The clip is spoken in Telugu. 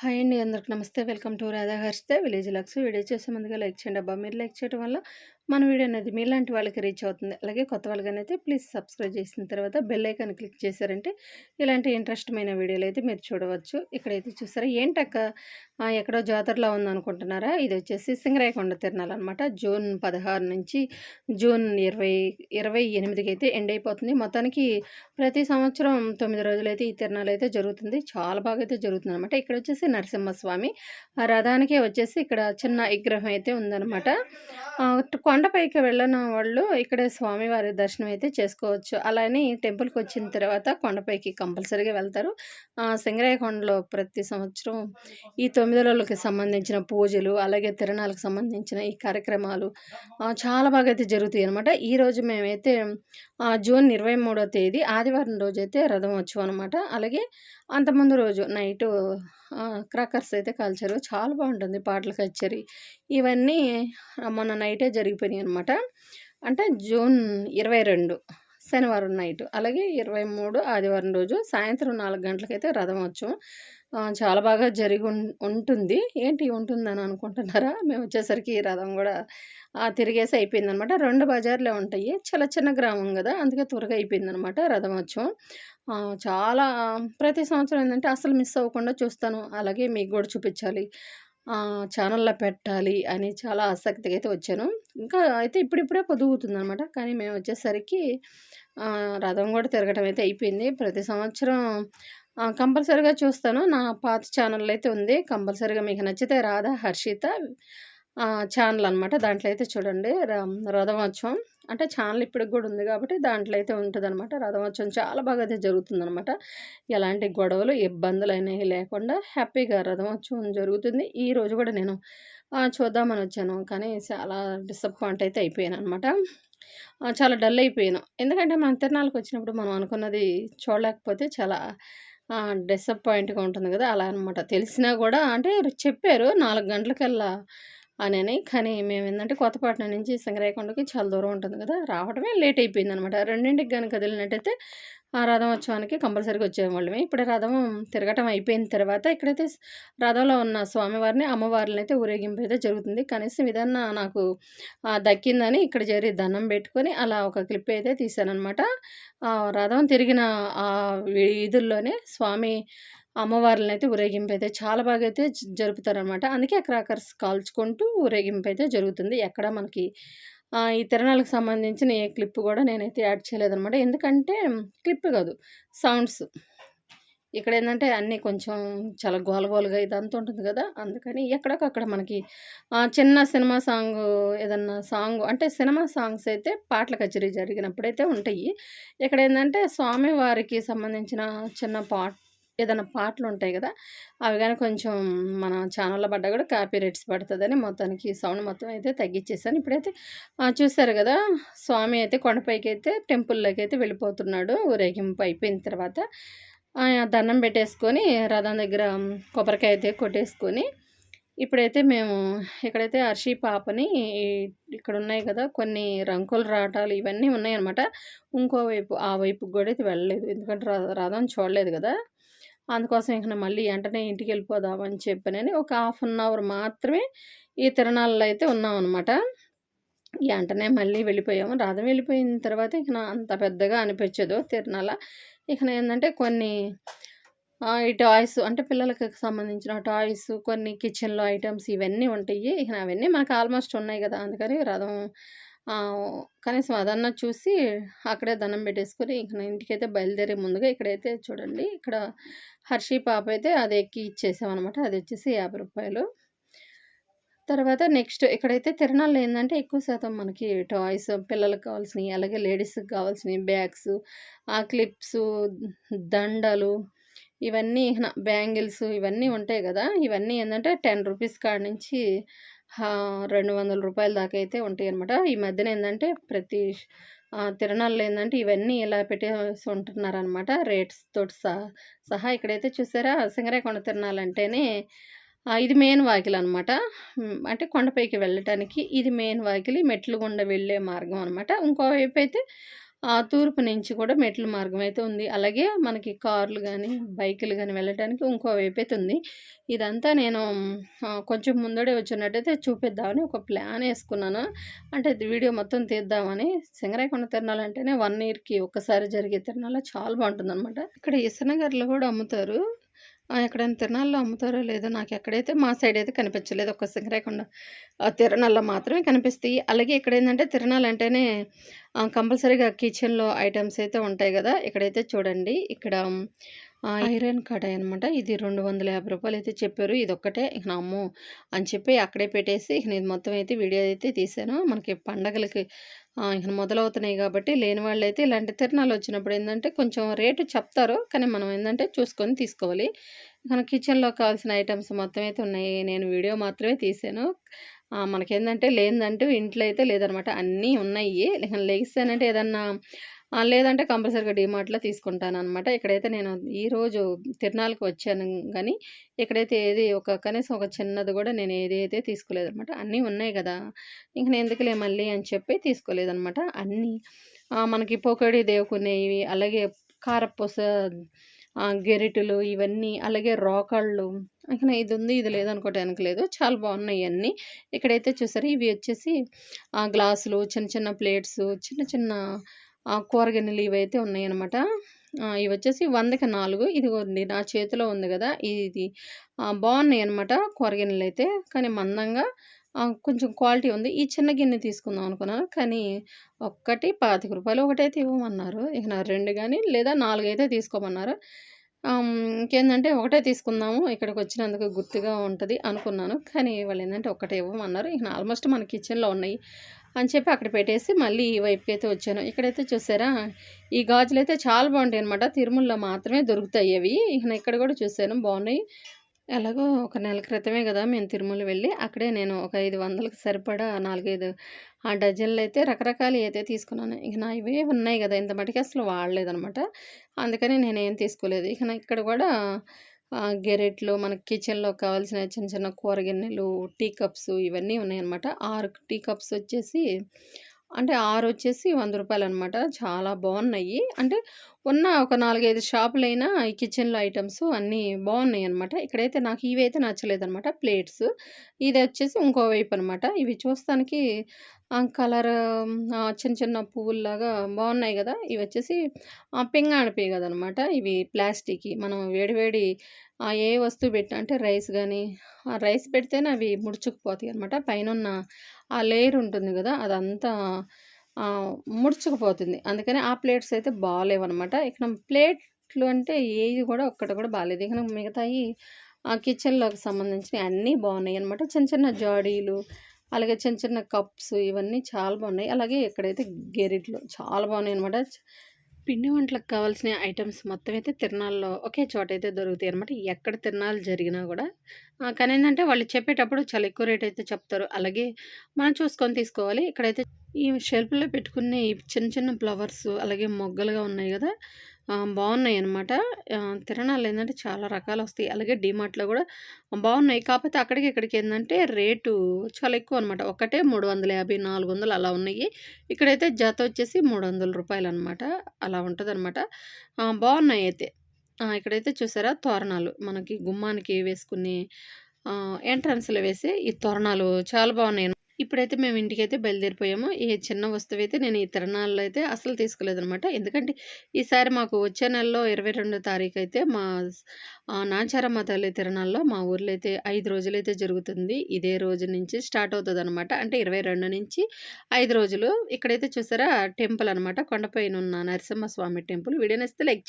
హాయ్ అండి అందరికి నమస్తే. Welcome to Radha Harshitha village lux. Video చేసే ముందుగా లైక్ చేయండి అబ్బా. మీరు లైక్ చేయడం వల్ల మన వీడియో అనేది మీలాంటి వాళ్ళకి రీచ్ అవుతుంది. అలాగే కొత్త వాళ్ళకైతే ప్లీజ్ సబ్స్క్రైబ్ చేసిన తర్వాత బెల్ ఐకాన్ క్లిక్ చేశారంటే ఇలాంటి ఇంట్రెస్టమైన వీడియోలు అయితే మీరు చూడవచ్చు. ఇక్కడైతే చూసారా ఏంటక్క? ఎక్కడో జాతరలో ఉందనుకుంటున్నారా? ఇది వచ్చేసి సింగరాయకొండ తిరణాలు అనమాట జూన్ పదహారు నుంచి జూన్ ఇరవై ఇరవై ఎనిమిదికి అయితే ఎండ్ అయిపోతుంది. మొత్తానికి ప్రతి సంవత్సరం తొమ్మిది రోజులైతే ఈ తిరణాలు అయితే జరుగుతుంది. చాలా బాగా అయితే జరుగుతుంది అనమాట ఇక్కడ వచ్చేసి నరసింహస్వామి. ఆ రథానికే వచ్చేసి ఇక్కడ చిన్న విగ్రహం అయితే ఉందన్నమాట కొండ కొండపైకి వెళ్ళిన వాళ్ళు ఇక్కడే స్వామివారి దర్శనం అయితే చేసుకోవచ్చు. అలానే టెంపుల్కి వచ్చిన తర్వాత కొండపైకి కంపల్సరీగా వెళ్తారు. సింగరాయ సింగరాయకొండలో ప్రతి సంవత్సరం ఈ తొమ్మిది రోజులకి సంబంధించిన పూజలు అలాగే తిరణాలకు సంబంధించిన ఈ కార్యక్రమాలు చాలా బాగా అయితే జరుగుతాయి అనమాట ఈరోజు మేమైతే జూన్ ఇరవై మూడో తేదీ ఆదివారం రోజు అయితే రథం వచ్చాం అనమాట అలాగే అంతకుముందు రోజు నైటు క్రాకర్స్ అయితే కాల్చారు. చాలా బాగుంటుంది పాటల కచేరీ. ఇవన్నీ మొన్న నైటే జరిగిపోయినాయి అనమాట అంటే జూన్ ఇరవై రెండు శనివారం నైట్. అలాగే ఇరవై మూడు ఆదివారం రోజు సాయంత్రం నాలుగు గంటలకైతే రథం వచ్చాం చాలా బాగా జరిగి ఉం- ఉంటుంది. ఏంటి ఉంటుందని అనుకుంటున్నారా? మేము వచ్చేసరికి రథం కూడా తిరిగేసి అయిపోయింది అనమాట రెండు బజార్లే ఉంటాయి. చాలా చిన్న గ్రామం కదా అందుకే త్వరగా అయిపోయింది అనమాట రథం వచ్చాం చాలా ప్రతి సంవత్సరం ఏంటంటే అసలు మిస్ అవ్వకుండా చూస్తాను. అలాగే మీకు కూడా చూపించాలి. ఛానల్లో పెట్టాలి అని చాలా ఆసక్తిగా అయితే వచ్చాను. ఇంకా అయితే ఇప్పుడిప్పుడే పొదుగుతుంది అనమాట కానీ మేము వచ్చేసరికి రథం కూడా తిరగటం అయితే అయిపోయింది. ప్రతి సంవత్సరం కంపల్సరీగా చూస్తాను. నా పాత ఛానల్ అయితే ఉంది. కంపల్సరీగా మీకు నచ్చితే రాధా హర్షిత ఛానల్ అనమాట దాంట్లో అయితే చూడండి రథమోత్సవం. అంటే ఛానల్ ఇప్పటికి కూడా ఉంది కాబట్టి దాంట్లో అయితే ఉంటుంది అనమాట రథమోత్సవం చాలా బాగా అయితే జరుగుతుంది అనమాట ఎలాంటి గొడవలు ఇబ్బందులు అనేవి లేకుండా హ్యాపీగా రథమోత్సవం జరుగుతుంది. ఈ రోజు కూడా నేను చూద్దామని వచ్చాను. కానీ చాలా డిసప్పాయింట్ అయితే అయిపోయాను అనమాట చాలా డల్ అయిపోయాను. ఎందుకంటే మన తిరణాలకు వచ్చినప్పుడు మనం అనుకున్నది చూడలేకపోతే చాలా డిసప్పాయింట్గా ఉంటుంది కదా! అలా అనమాట తెలిసినా కూడా అంటే చెప్పారు నాలుగు గంటలకల్లా అని కానీ మేము ఏంటంటే కొత్తపట్నం నుంచి సింగరాయకొండకి చాలా దూరం ఉంటుంది కదా! రావడమే లేట్ అయిపోయింది అనమాట రెండింటికి కనుక కదిలినట్టయితే ఆ రథమోత్సవానికి కంపల్సరీగా వచ్చేవాళ్ళమే. ఇప్పుడు రథం తిరగటం అయిపోయిన తర్వాత ఇక్కడైతే రథంలో ఉన్న స్వామివారిని అమ్మవారిని అయితే ఊరేగింపు అయితే జరుగుతుంది. కనీసం ఇదన్నా నాకు దక్కిందని ఇక్కడ చేరి దండం పెట్టుకొని అలా ఒక క్లిప్ అయితే తీశానమాట రథం తిరిగిన ఆ వీధుల్లోనే స్వామి అమ్మవార్లను అయితే ఊరేగింపు అయితే చాలా బాగా అయితే జరుపుతారనమాట అందుకే క్రాకర్స్ కాల్చుకుంటూ ఊరేగింపు అయితే జరుగుతుంది. ఎక్కడ మనకి ఈ తిరణాలకు సంబంధించిన ఏ క్లిప్ కూడా నేనైతే యాడ్ చేయలేదనమాట ఎందుకంటే క్లిప్ కాదు సౌండ్స్. ఇక్కడ ఏంటంటే అన్నీ కొంచెం చాలా గోల గోలుగా ఇదంతా ఉంటుంది కదా అందుకని ఎక్కడికక్కడ మనకి చిన్న సినిమా సాంగ్ ఏదన్నా సాంగ్ అంటే సినిమా సాంగ్స్ అయితే పాటల కచేరీ జరిగినప్పుడైతే ఉంటాయి. ఇక్కడ ఏంటంటే స్వామి వారికి సంబంధించిన చిన్న పాట ఏదైనా పాటలు ఉంటాయి కదా అవి కానీ కొంచెం మన ఛానల్లో పడ్డా కూడా కాపీ రేట్స్ పడుతుందని మొత్తానికి సౌండ్ మొత్తం అయితే తగ్గించేసాను ఇప్పుడైతే చూశారు కదా స్వామి అయితే కొండపైకి అయితే టెంపుల్లోకి అయితే వెళ్ళిపోతున్నాడు. ఊరేగింపు అయిపోయిన తర్వాత దండం పెట్టేసుకొని రథం దగ్గర కొబ్బరికాయ అయితే కొట్టేసుకొని ఇప్పుడైతే మేము ఇక్కడైతే అర్షి పాపని ఇక్కడ ఉన్నాయి కదా కొన్ని రంకులు రాటాలు ఇవన్నీ ఉన్నాయన్నమాట. ఇంకోవైపు ఆ వైపుకి కూడా అయితే వెళ్ళలేదు. ఎందుకంటే ర- రథం చూడలేదు కదా. అందుకోసం ఇక మళ్ళీ వెంటనే ఇంటికి వెళ్ళిపోదామని చెప్పనని ఒక హాఫ్ అన్ అవర్ మాత్రమే ఈ తిరణాలలో అయితే ఉన్నామన్నమాట. వెంటనే మళ్ళీ వెళ్ళిపోయాము. రథం వెళ్ళిపోయిన తర్వాత ఇక అంత పెద్దగా అనిపించదు తిరణాల. ఇక ఏంటంటే కొన్ని ఆ, ఈ టాయ్స్ అంటే పిల్లలకి సంబంధించిన టాయ్స్ కొన్ని కిచెన్లో ఐటమ్స్ ఇవన్నీ ఉంటాయి. ఇక అవన్నీ మనకు ఆల్మోస్ట్ ఉన్నాయి కదా. అందుకని రథం కనీసం అదన్నా చూసి అక్కడే దండం పెట్టేసుకొని ఇంక నా ఇంటికైతే బయలుదేరే ముందుగా ఇక్కడైతే చూడండి. ఇక్కడ హర్షి పాప అయితే అది ఎక్కి ఇచ్చేసామన్నమాట. అది వచ్చేసి యాభై రూపాయలు. తర్వాత నెక్స్ట్ ఇక్కడైతే తిరణాలు ఏంటంటే ఎక్కువ శాతం మనకి టాయ్స్ పిల్లలకు కావాల్సినవి అలాగే లేడీస్కి కావాల్సినవి బ్యాగ్స్ ఆ క్లిప్స్ దండలు ఇవన్నీ బ్యాంగిల్స్ ఇవన్నీ ఉంటాయి కదా. ఇవన్నీ ఏంటంటే టెన్ రూపీస్ కాడ నుంచి రెండు వందల రూపాయల దాకా అయితే ఉంటాయి అనమాట ఈ మధ్యన ఏంటంటే ప్రతి తిరణాలలో తిరణాల్లో ఏంటంటే ఇవన్నీ ఇలా పెట్టేసి ఉంటున్నారనమాట రేట్స్ తోటి సహా సహా ఇక్కడైతే చూసారా సింగరేకొండ తిరణాలంటేనే ఇది మెయిన్ వాకిల్ అనమాట అంటే కొండపైకి వెళ్ళటానికి ఇది మెయిన్ వాకిలి మెట్లు గుండా వెళ్ళే మార్గం అనమాట ఇంకోవైపు అయితే తూర్పు నుంచి కూడా మెట్ల మార్గం అయితే ఉంది. అలాగే మనకి కార్లు కానీ బైకులు కానీ వెళ్ళటానికి ఇంకో వైపయితే ఉంది. ఇదంతా నేను కొంచెం ముందడే వచ్చినట్టయితే చూపిద్దామని ఒక ప్లాన్ వేసుకున్నాను అంటే వీడియో మొత్తం తీద్దామని. సింగరాయకొండ తిరణాలంటేనే 1 ఇయర్‌కి ఒక్కసారి జరిగే తిరణాలు చాలా బాగుంటుంది అనమాట ఇక్కడ ఇసనగర్లో కూడా అమ్ముతారు. ఎక్కడైనా తిరణాల్లో అమ్ముతారో లేదో నాకు ఎక్కడైతే మా సైడ్ అయితే కనిపించలేదు. ఒక్క సింగరాయకొండ తిరణాల్లో మాత్రమే కనిపిస్తాయి. అలాగే ఇక్కడేందంటే తిరణాలు అంటేనే కంపల్సరీగా కిచెన్‌లో ఐటమ్స్ అయితే ఉంటాయి కదా ఇక్కడైతే చూడండి. ఇక్కడ ఐరన్ కడాయి అనమాట. ఇది రెండు వందల యాభై రూపాయలు అయితే చెప్పారు. ఇది ఒక్కటే ఇక అమ్ము అని చెప్పి అక్కడే పెట్టేసి ఇక నేను మొత్తం అయితే వీడియో అయితే తీశాను. మనకి పండగలకి ఇక మొదలవుతున్నాయి కాబట్టి లేని వాళ్ళైతే ఇలాంటి తిరణాలొచ్చినప్పుడు ఏంటంటే కొంచెం రేటు చెప్తారు. కానీ మనం ఏంటంటే చూసుకొని తీసుకోవాలి. మన కిచెన్‌లో కావాల్సిన ఐటమ్స్ మొత్తం అయితే ఉన్నాయి. నేను వీడియో మాత్రమే తీశాను. మనకేంటంటే మనకేందంటే ఇంట్లో అయితే లేదనమాట. అన్నీ ఉన్నాయి. లేకపోతే ఏదన్నా లేదంటే కంపల్సరీగా డీమార్ట్‌లో తీసుకుంటాననమాట. ఇక్కడైతే నేను ఈరోజు తిరునాళ్ళకి వచ్చాను కానీ ఇక్కడైతే ఏది ఒక కనీసం ఒక చిన్నది కూడా నేను ఏది అయితే తీసుకోలేదనమాట. అన్నీ ఉన్నాయి కదా ఇంక నేనెందుకులే మళ్ళీ అని చెప్పి తీసుకోలేదనమాట. అన్నీ మనకి పోకడి దేవుకునేవి, అలాగే కారపూస గెరిటలు ఇవన్నీ, అలాగే రోకళ్ళు ఇది ఉంది ఇది లేదనుకోవటానికి లేదు. చాలా బాగున్నాయి అన్నీ. ఇక్కడైతే చూసారా ఇవి వచ్చేసి గ్లాసులు, చిన్న చిన్న ప్లేట్స్ చిన్న చిన్న కూరగిన్నెలు కూర గిన్నెలు ఇవైతే ఉన్నాయనమాట. ఆహ్, ఇవొచ్చేసి 100కి 4 ఇదిగోండి నా చేతిలో ఉంది కదా ఇది బాగున్నాయి అనమాట కూర అయితే కానీ మందంగా కొంచెం క్వాలిటీ ఉంది. ఈ చిన్న గిన్నె తీసుకుందాం అనుకున్నాను. కానీ ఒక్కటి పాతిక రూపాయలు ఒకటైతే ఇవ్వమన్నారు. ఇక నా రెండు కానీ లేదా 4 అయితే తీసుకోమన్నారు. ఇంకేందంటే ఒకటే తీసుకుందాము ఇక్కడికి వచ్చినందుకు గుర్తుగా ఉంటుంది అనుకున్నాను. కానీ వాళ్ళు ఏంటంటే ఒకటే ఇవ్వమన్నారు. ఇక ఆల్మోస్ట్ మన కిచెన్‌లో ఉన్నాయి అని చెప్పి అక్కడ పెట్టేసి మళ్ళీ ఈ అయితే వచ్చాను. ఇక్కడైతే చూసారా ఈ గాజులు అయితే చాలా బావుంటాయనమాట. తిరుమలలో మాత్రమే దొరుకుతాయి అవి. ఇక ఇక్కడ కూడా చూసాను బాగున్నాయి ఎలాగో ఒక నెల క్రితమే కదా మేము తిరుమల వెళ్ళి అక్కడే నేను ఒక 500కి సరిపడా నాలుగైదు ఆ డజన్లు అయితే రకరకాలు అయితే తీసుకున్నాను. ఇక నావే ఉన్నాయి కదా ఇంత మటుకు అసలు వాడలేదనమాట. అందుకని నేనేం తీసుకోలేదు. ఇక నా ఇక్కడ కూడా గెరెట్లు మనకి కిచెన్‌లో కావాల్సిన చిన్న చిన్న కూర గిన్నెలు, టీ కప్స్ ఇవన్నీ ఉన్నాయనమాట. ఆరు టీ కప్స్ వచ్చేసి అంటే ఆరు వచ్చేసి వంద రూపాయలు అనమాట. చాలా బాగున్నాయి అంటే ఉన్న ఒక 4, 5 షాపులైనా ఈ కిచెన్‌లో ఐటమ్స్ అన్నీ బాగున్నాయి అనమాట ఇక్కడైతే నాకు ఇవైతే నచ్చలేదనమాట ప్లేట్స్. ఇదొచ్చేసి ఇంకో వైపు అనమాట. ఇవి చూస్తానికి కలర్ చిన్న చిన్న పువ్వుల్లాగా బాగున్నాయి కదా ఇవి వచ్చేసి ఆహ్, పింగాణి గదనమాట. ఇవి ప్లాస్టిక్ మనం వేడివేడి ఏ వస్తువు పెట్టినా అంటే రైస్ కానీ ఆ రైస్ పెడితేనే అవి ముడుచుకుపోతాయి అనమాట పైనున్న ఆ లేయర్ ఉంటుంది కదా అదంతా ముడుచుకుపోతుంది. అందుకని ఆ ప్లేట్స్ అయితే బాగాలేవన్నమాట ఇక్కడ ప్లేట్లు అంటే ఏవి కూడా ఒక్కటి కూడా బాలేదు. ఇక మిగతాయి ఆ కిచెన్‌లోకి సంబంధించిన అన్నీ బాగున్నాయి అనమాట చిన్న చిన్న జాడీలు, అలాగే చిన్న చిన్న కప్స్ ఇవన్నీ చాలా బాగున్నాయి అలాగే ఇక్కడైతే గెరిట్లు చాలా బాగున్నాయి అనమాట పిండి వంటలకు కావాల్సిన ఐటమ్స్ మొత్తం అయితే తిరణాల్లో ఒకే చోటైతే దొరుకుతాయనమాట. ఎక్కడ తిరణాలు జరిగినా కూడా కానీ ఏంటంటే వాళ్ళు చెప్పేటప్పుడు చాలా ఎక్కువ రేట్ అయితే చెప్తారు. అలాగే మనం చూసుకొని తీసుకోవాలి. ఇక్కడైతే ఈ షెల్ఫ్‌లో పెట్టుకునే ఈ చిన్న చిన్న ఫ్లవర్స్ అలాగే మొగ్గలుగా ఉన్నాయి కదా బాగున్నాయి అనమాట తిరణాలు ఏంటంటే చాలా రకాలు వస్తాయి. అలాగే డీమార్ట్‌లో కూడా బాగున్నాయి. కాకపోతే అక్కడికి ఇక్కడికి ఏంటంటే రేటు చాలా ఎక్కువ అనమాట ఒకటే 350, 400 అలా ఉన్నాయి. ఇక్కడైతే జత వచ్చేసి మూడు వందల రూపాయలు అనమాట. అలా ఉంటుంది అనమాట బాగున్నాయి అయితే. ఇక్కడైతే చూసారా తోరణాలు. మనకి గుమ్మానికి వేసుకునే ఎంట్రన్స్‌లో వేసే ఈ తోరణాలు చాలా బాగున్నాయి ఇప్పుడైతే మేము ఇంటికైతే బయలుదేరిపోయాము. ఈ చిన్న వస్తువు అయితే నేను ఈ తిరణాల్లో అయితే అసలు తీసుకోలేదనమాట. ఎందుకంటే ఈసారి మాకు వచ్చే నెలలో 22 తారీఖైతే మా నాచారమ్మ తల్లి తిరణాల్లో మా ఊర్లో అయితే ఐదు రోజులైతే జరుగుతుంది. ఇదే రోజు నుంచి స్టార్ట్ అవుతదనమాట. అంటే 22 నుంచి ఐదు రోజులు. ఇక్కడైతే చూసారా టెంపుల్ అనమాట. కొండపైనున్న నరసింహస్వామి టెంపుల్. వీడియో నచ్చితే లైక్ చేయండి.